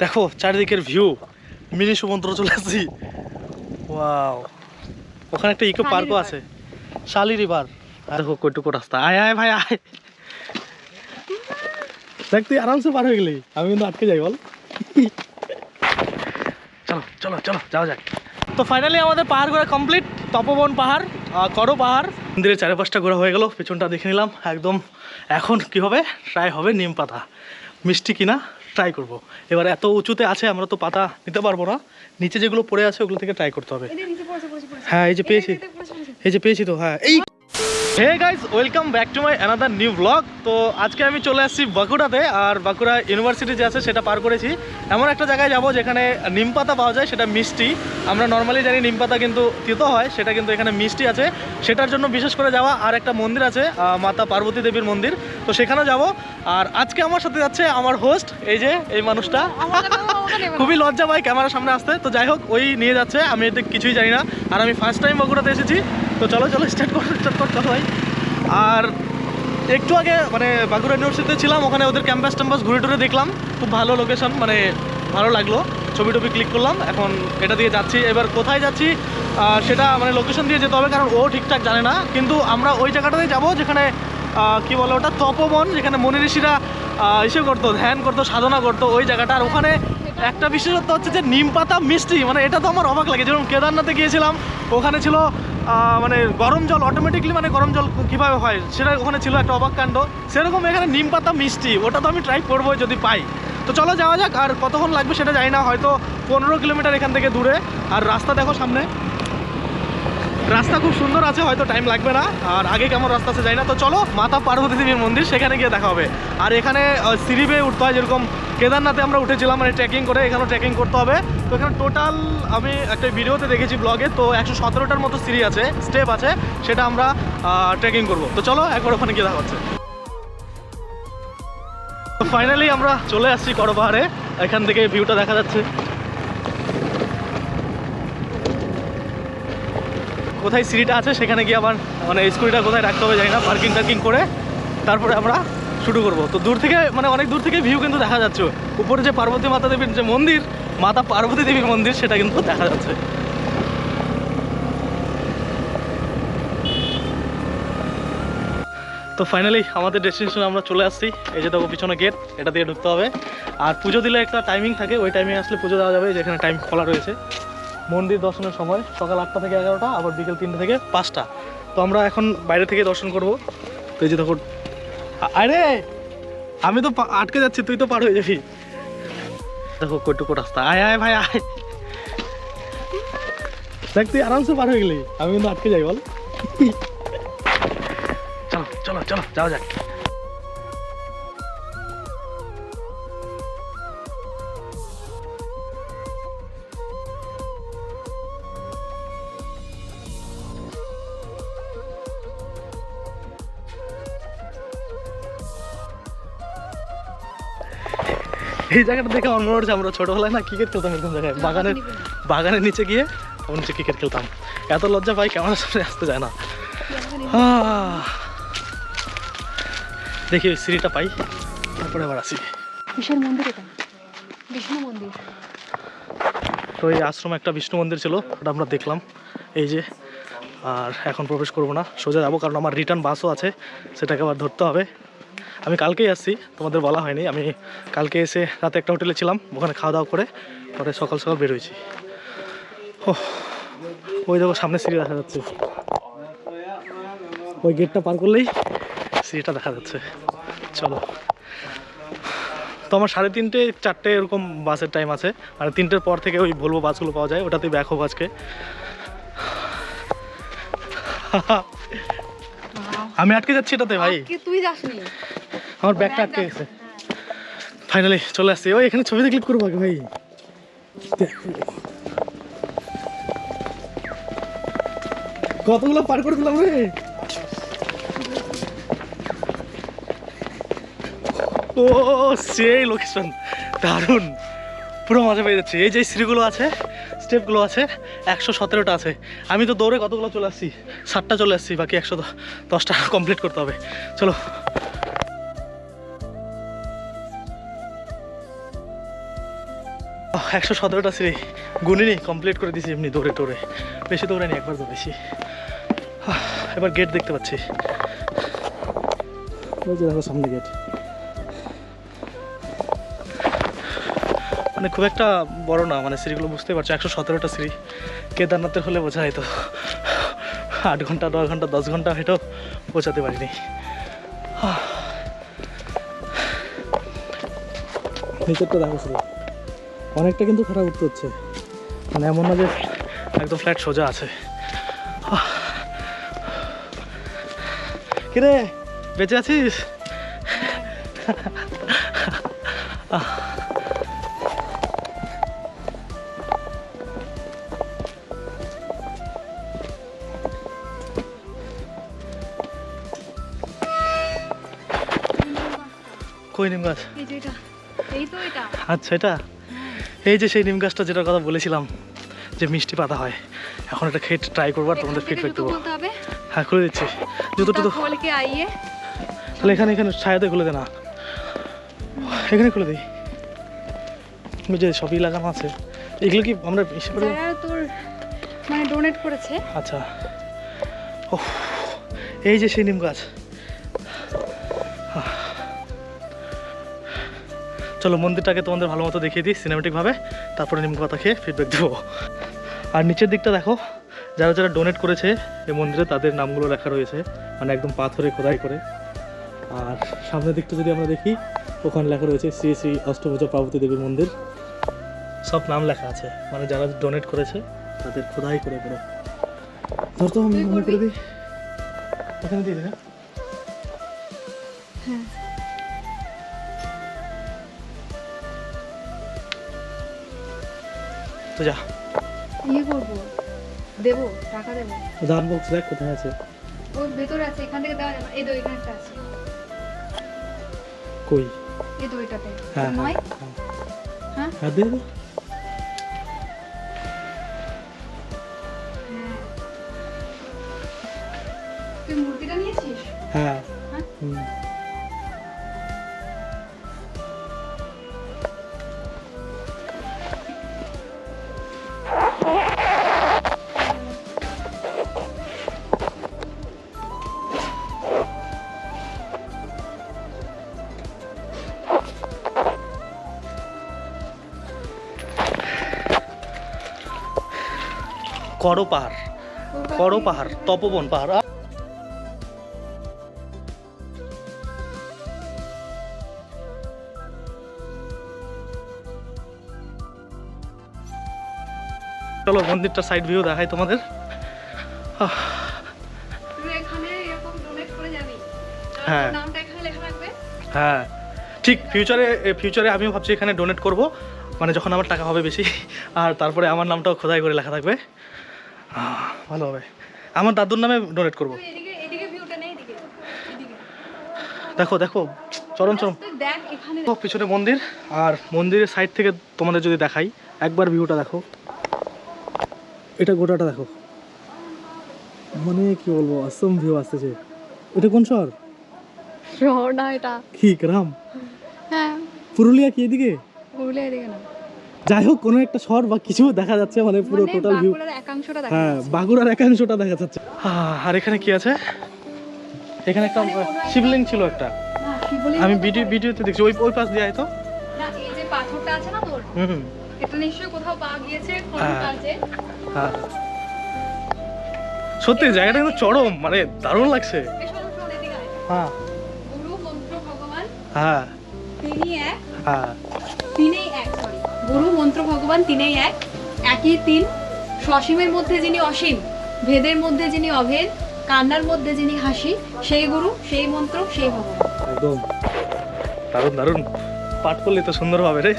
দেখো চারিদিকের view mini সমুদ্র চলে আসছি। ওয়াও ওখানে একটা ইকো পার্কও। আছে। শালি রিভার দেখো কটুকো রাস্তা। আয় আয় ভাই আয়। দেখ তুই আরামসে পার হয়ে গেলি। আমি কিন্তু আটকে যাই বল। চলো চলো চলো যাওয়া যাক। তো ফাইনালি আমাদের পাহাড় ঘোরা কমপ্লিট তপবন পাহাড় করো পাহাড়। মন্দিরের চারিপাশটা ঘোরা হয়ে গেল। পেছনটা দেখে নিলাম। একদম এখন কি হবে? ট্রাই হবে নিম পাতা। মিষ্টি কিনা? ট্রাই করব এবার এত উঁচুতে আছে আমরা তো পাতা নিতে পারব না নিচে যেগুলো পড়ে আছে ওগুলো থেকে ট্রাই করতে হবে। হ্যাঁ এই যে পেয়েছি। এই যে পেয়েছি তো হ্যাঁ এই hey guys welcome back to my another new blog তো আজকে আমি চলে আসছি বাঁকুড়াতে, আর বাঁকুড়া ইউনিভার্সিটি যে আছে সেটা পার করেছি। এমন একটা জায়গায় যাব যেখানে নিম পাতা পাওয়া যায়, সেটা মিষ্টি। আমরা নর্মালি জানি নিম পাতা কিন্তু তিতো হয়, সেটা কিন্তু এখানে মিষ্টি আছে। সেটার জন্য বিশেষ করে যাওয়া, আর একটা মন্দির আছে মাতা পার্বতী দেবীর মন্দির। তো সেখানেও যাব। আর আজকে আমার সাথে যাচ্ছে আমার হোস্ট এই যে, এই মানুষটা। খুবই লজ্জা পাই ক্যামেরার সামনে আসতে। তো যাই হোক, ওই নিয়ে যাচ্ছে, আমি এতে কিছুই জানি না। আর আমি ফার্স্ট টাইম বাঁকুড়াতে এসেছি। তো চলো চলো স্টার্ট করো স্টার্ট কর, চলো ভাই। আর একটু আগে মানে বাঁকুড়া ইউনিভার্সিটিতে ছিলাম, ওখানে ওদের ক্যাম্পাস ট্যাম্পাস ঘুরে টুরে দেখলাম। খুব ভালো লোকেশন মানে ভালো লাগল। ছবি টবি ক্লিক করলাম, এখন এটা দিয়ে যাচ্ছি। এবার কোথায় যাচ্ছি? সেটা মানে লোকেশন দিয়ে যেতে হবে, কারণ ও ঠিকঠাক জানে না। কিন্তু আমরা ওই জায়গাটাতে যাব, যেখানে কি বলে ওটা? তপবন, যেখানে মনি ঋষিরা ইসে করতো, ধ্যান করতো, সাধনা করতো, ওই জায়গাটা। আর ওখানে একটা বিশেষত্ব হচ্ছে যে নিম পাতা মিষ্টি মানে এটা তো আমার অবাক লাগে। যেরকম কেদারনাথে গিয়েছিলাম, ওখানে ছিল মানে গরম জল অটোমেটিকলি মানে গরম জল কীভাবে হয়, সেটা ওখানে ছিল একটা অবাক কাণ্ড। সেরকম এখানে নিম পাতা মিষ্টি, ওটা তো আমি ট্রাই করব যদি পাই। তো চলো যাওয়া যাক, আর কতক্ষণ লাগবে সেটা জানি না, হয়তো পনেরো কিলোমিটার এখান থেকে দূরে। আর রাস্তা দেখো সামনে। রাস্তা খুব সুন্দর আছে, হয়তো টাইম লাগবে না। আর আগে কেমন রাস্তা আছে যাই না। তো চলো, মাতা পার্বতী দেবীর মন্দির, সেখানে গিয়ে দেখা হবে। আর এখানে সিঁড়ি বেয়ে উঠতে হয় যেরকম কেদারনাথে আমরা উঠেছিলাম মানে ট্রেকিং করে, এখানেও ট্রেকিং করতে হবে। তো এখানে টোটাল আমি একটা ভিডিওতে দেখেছি ব্লগে তো একশো সতেরোটার মতো সিঁড়ি আছে স্টেপ আছে, সেটা আমরা ট্রেকিং করব। তো চলো, একবার ওখানে গিয়ে দেখা হচ্ছে। ফাইনালি আমরা চলে আসছি করো পাহাড়ে এখান থেকে ভিউটা দেখা যাচ্ছে। কোথায় সিঁড়িটা আছে সেখানে গিয়ে আবার মানে স্কুটিটা কোথায় রাখতে হবে জানি না পার্কিং টার্কিং করে তারপরে আমরা শুরু করব। তো দূর থেকে মানে অনেক দূর থেকে ভিউ কিন্তু দেখা যাচ্ছে। উপরে যে পার্বতী মাতা দেবীর যে মন্দির, মাতা পার্বতী দেবীর মন্দির, সেটা কিন্তু দেখা যাচ্ছে। তো ফাইনালি আমাদের ডেস্টিনেশনে আমরা চলে আসছি। এই যে দেখো পিছনে গেট এটা দিয়ে ঢুকতে হবে। আর পুজো দিলে একটা টাইমিং থাকে, ওই টাইমিং আসলে পুজো দেওয়া যাবে, যেখানে টাইম খোলা রয়েছে। মন্দির দর্শনের সময় সকাল আটটা থেকে এগারোটা, আবার বিকেল তিনটে থেকে পাঁচটা। তো আমরা এখন বাইরে থেকে দর্শন করব। তো এই যে আ- আরে, আমি তো আটকে যাচ্ছি, তুই তো পার হয়ে যাবি। দেখো, কটুকো রাস্তা। আয় আয় ভাই, আয়। দেখ, তুই আরামসে পার হয়ে গেলি। আমি কিন্তু আটকে যাই, বল। চলো চলো চলো, যাওয়া যাক। এই জায়গাটা দেখে আমার মনে হচ্ছে আমরা ছোটবেলায় না ক্রিকেট খেলতাম এরকম জায়গায়। বাগানের বাগানের নিচে গিয়ে আমরা নিচে ক্রিকেট খেলতাম। এত লজ্জা পাই ক্যামেরার সামনে আসতে যায় না। দেখি ওই সিঁড়িটা পাই তারপরে আবার আসি। কিসের মন্দির এটা। বিষ্ণু মন্দির। তো এই আশ্রমে একটা বিষ্ণু মন্দির ছিল ওটা আমরা দেখলাম। এই যে আর এখন প্রবেশ করব না সোজা যাব কারণ আমার রিটার্ন বাসও আছে সেটাকে আবার ধরতে হবে। আমি কালকেই আসছি তোমাদের বলা হয়নি। আমি কালকে এসে রাতে একটা হোটেলে ছিলাম ওখানে খাওয়া দাওয়া করে পরে সকাল সকাল বেরোয়েছি ও ওই দেখো সামনে সিঁড়ি দেখা যাচ্ছে। ওই গেটটা পার করলেই সিঁড়িটা দেখা যাচ্ছে। চলো। তো আমার সাড়ে তিনটে চারটে এরকম বাসের টাইম আছে। মানে তিনটের পর থেকে ওই ভলভো বাসগুলো পাওয়া যায় ওটাতেই ব্যাক হোক আজকে। আমি আটকে যাচ্ছি এটাতে ভাই। তুই যাসনি? আমার ব্যাগটা আটকে গেছে। ফাইনালি চলে আসছি। ওই, এখানে ছবিতে ক্লিক করব ভাই। কতগুলো পার করে দিলাম রে। ও, সেই লোকেশন দারুণ। পুরো মজা পেয়ে যাচ্ছে। এই যে সিঁড়িগুলো আছে স্টেপগুলো আছে, একশো সতেরোটা আছে। আমি তো দৌড়ে কতগুলো চলে আসছি? ষাটটা চলে আসছি, বাকি একশো দশটা কমপ্লিট করতে হবে। চলো। একশো সতেরোটা সিঁড়ি গুনিনি কমপ্লিট করে দিয়েছি এমনি দৌড়ে দৌড়ে। বেশি দৌড়ানি একবার দৌড়েছি এবার গেট দেখতে পাচ্ছি। দেখো সামনে গেট মানে খুব একটা বড় না মানে সিঁড়িগুলো বুঝতে পারছ, একশো সতেরোটা সিঁড়ি কেদারনাথের হলে বোঝা যেত আট ঘণ্টা, দশ ঘণ্টা দশ ঘণ্টা হেঁটেও পৌঁছাতে পারিনি। নিচেরটা দেখো শুধু। অনেকটা কিন্তু খারাপ উঠতে হচ্ছে। মানে এমন না যে একদম ফ্ল্যাট সোজা আছে। কিরে বেঁচে আছিস? কই নিম গাছ? এই তো এটা। আচ্ছা এটা? এই যে সেই নিম গাছটা যেটার কথা বলেছিলাম যে মিষ্টি পাতা হয় এখন এটা খেয়ে ট্রাই করব আর তোমাদের ফিডব্যাক দেবো। হ্যাঁ খুলে দিচ্ছি। জুতো টুতো তাহলে এখানে এখানে ছায়াতে খুলে দে না। এখানে খুলে দিই। যে সবই লাগানো আছে। এগুলো কি আমরা বেশি করে তোর মানে ডোনেট করেছে। আচ্ছা। এই যে সেই নিম গাছ। চলো মন্দিরটাকে তোমাদের ভালো মতো দেখিয়ে দিই সিনেমেটিকভাবে তারপরে নিম পাতা খেয়ে ফিডব্যাক দেবো। আর নিচের দিকটা দেখো যারা যারা ডোনেট করেছে এই মন্দিরে তাদের নামগুলো লেখা রয়েছে মানে একদম পাথরে খোদাই করে। আর সামনের দিকটা যদি আমরা দেখি ওখানে লেখা রয়েছে শ্রী শ্রী অষ্টভুজা পার্বতী দেবীর মন্দির। সব নাম লেখা আছে মানে যারা ডোনেট করেছে তাদের খোদাই করে করে। ধর তো আমি মনে করে দিই ওখানে দিয়ে দিই হ্যাঁ। তো যা। ইয়ে করব। দেবো টাকা দেবো। দান বক্স দেখ কোথায় আছে। ওর ভেতরে আছে এখান থেকে দেওয়া যাবে এই তো এখানে একটা আছে। কই? এই তো এটাতে হ্যাঁ নয়? হ্যাঁ। হ্যাঁ? দেবো দে। করো পাহাড় করো পাহাড় তপবন পাহাড়। চলো মন্দিরটা সাইড ভিউ দেখাই তোমাদের। হ্যাঁ। হ্যাঁ। ঠিক ফিউচারে ফিউচারে আমিও ভাবছি এখানে ডোনেট করব। মানে যখন আমার টাকা হবে বেশি আর তারপরে আমার নামটাও খোদাই করে লেখা থাকবে। ভালো হবে। আমার দাদুর নামে ডোনেট করব। তুই এদিকে এদিকে ভিউটা নেই এদিকে এদিকে। দেখো দেখো চরম চরম পিছনে মন্দির আর মন্দিরের সাইড থেকে তোমাদের যদি দেখাই একবার ভিউটা দেখো। এটা গোটাটা দেখো। মানে কি বলব অসম ভিউ আসতেছে। এটা কোন শহর? শহর না এটা। কি গ্রাম? হ্যাঁ। পুরুলিয়া কি এদিকে? পুরুলিয়া এদিকে না। যাই হোক কোনো একটা শহর বা কিছু দেখা যাচ্ছে মানে পুরো মানে টোটাল ভিউ বাঁকুড়ার একাংশটা দেখা হ্যাঁ যাচ্ছে। বাগুড়ার একাংশটা দেখা যাচ্ছে। আর এখানে কি আছে? এখানে একটা শিবলিঙ্গ ছিল একটা। আমি ভিডিও ভিডিওতে দেখছি ওই ওই পাশ দিয়ে আয় তো। না এই যে পাথরটা আছে না তোর? হুম এটা নিশ্চয়ই কোথাও পাওয়া গিয়েছে হ্যাঁ। হ্যাঁ। সত্যি জায়গাটা কিন্তু চরম মানে দারুণ লাগছে। হ্যাঁ। গুরু মন্ত্র ভগবান হ্যাঁ। হ্যাঁ। এক। গুরু মন্ত্র ভগবান তিনেই এক। একই তিন সসীমের মধ্যে যিনি অসীম ভেদের মধ্যে যিনি অভেদ কান্নার মধ্যে যিনি হাসি সেই গুরু সেই মন্ত্র সেই ভগবান। একদম। দারুণ দারুণ। পাঠ করলে তো সুন্দর হবে রে।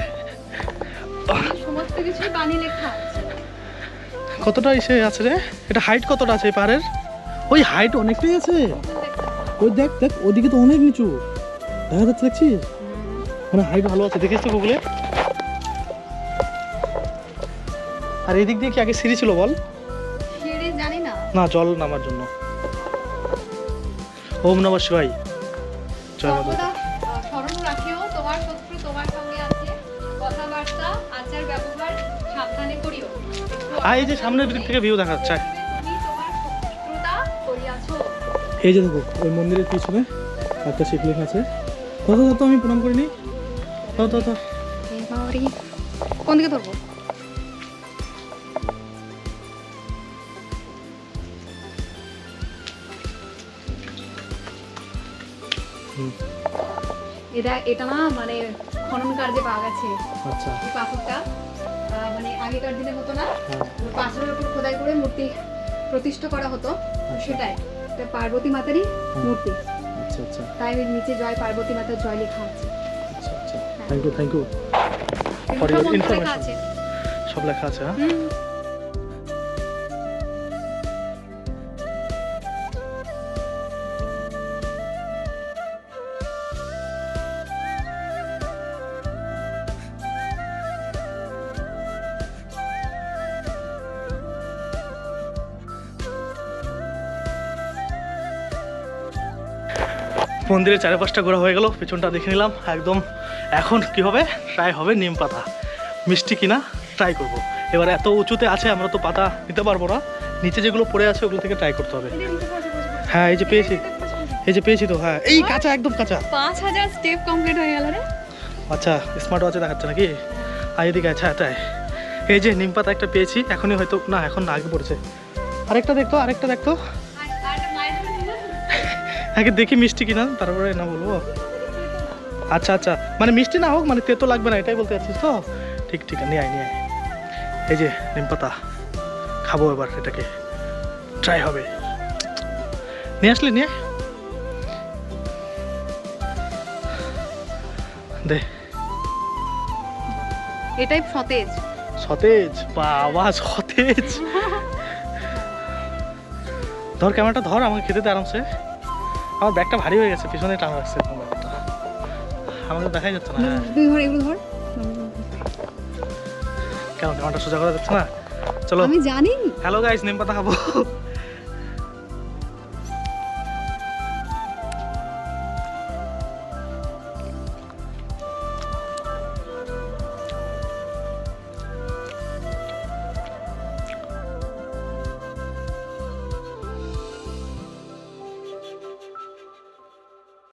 সমস্ত কিছু বাণী লেখা কতটা এসে আছে রে? এটা হাইট কতটা আছে পাহাড়ের? ওই হাইট অনেকটাই আছে। ওই দেখ দেখ ওদিকে তো অনেক নিচু। দেখা যাচ্ছে দেখছিস? মানে হাইট ভালো আছে। দেখিস তো গুগলে আর এদিক দিয়ে কি আগে সিঁড়ি ছিল বল? সিঁড়ি জানি না। না জল নামার জন্য। ওম নম শিবাই জয় মাতা স্মরণ রাখিও তোমার শত্রু তোমার সঙ্গে আছে। কথাবার্তা আচার ব্যবহার আর এই যে সামনের দিক থেকে ভিউ দেখা যাচ্ছে এই যে দেখো ওই মন্দিরের পিছনে একটা শিবলিঙ্গ আছে। কত কত আমি প্রণাম করিনি। কত কত কোন দিকে ধরবো? এটা এটা না মানে খনন কার্যে পাওয়া গেছে আচ্ছা। এই পাথরটা মানে আগেকার দিনে হতো না হ্যাঁ। পাথরের উপর খোদাই করে মূর্তি প্রতিষ্ঠা করা হতো সেটাই। এটা পার্বতী মাতারই মূর্তি। আচ্ছা আচ্ছা। তাই ওই নিচে জয় পার্বতী মাতার জয় লেখা আছে। আচ্ছা আচ্ছা। থ্যাংক ইউ থ্যাংক ইউ মন্ত্র লেখা আছে। সব লেখা আছে হ্যাঁ? মন্দিরের চারপাশটা ঘোরা হয়ে গেল পেছনটা দেখে নিলাম একদম এখন কি হবে? ট্রাই হবে নিম পাতা। মিষ্টি কিনা? ট্রাই করব। এবার এত উঁচুতে আছে আমরা তো পাতা নিতে পারব না। নিচে যেগুলো পড়ে আছে ওগুলো থেকে ট্রাই করতে হবে। হ্যাঁ এই যে পেয়েছি। এই যে পেয়েছি তো হ্যাঁ। এই কাঁচা একদম কাঁচা। পাঁচ হাজার স্টেপ কমপ্লিট হয়ে গেল রে। আচ্ছা স্মার্ট ওয়াচে দেখাচ্ছে নাকি? আর এদিকে আচ্ছা তাই। এই যে নিম পাতা একটা পেয়েছি এখনই হয়তো না এখন না আগে পড়েছে। আরেকটা দেখতো আরেকটা দেখতো আগে দেখি মিষ্টি কিনা তারপরে না বলব। আচ্ছা আচ্ছা মানে মিষ্টি না হোক মানে তেতো লাগবে না এটাই বলতে চাচ্ছিস তো? ঠিক ঠিক নিয়ে আয় নিয়ে আয়। এই যে নিম পাতা খাব এবার এটাকে। ট্রাই হবে। নিয়ে আসলি নিয়ে দে। এটাই সতেজ। সতেজ বাবা সতেজ। ধর ক্যামেরাটা ধর আমাকে খেতে দে আরামসে। আমার ব্যাগটা ভারী হয়ে গেছে পিছনে টানা লাগছে তোমার ব্যাগটা। আমাকে দেখাই যাচ্ছে না হ্যাঁ। তুই ধর এগুলো ধর। কেন ক্যামেরাটা সোজা করা যাচ্ছে না? চলো। আমি জানি। হ্যালো গাইস নিম পাতা খাব।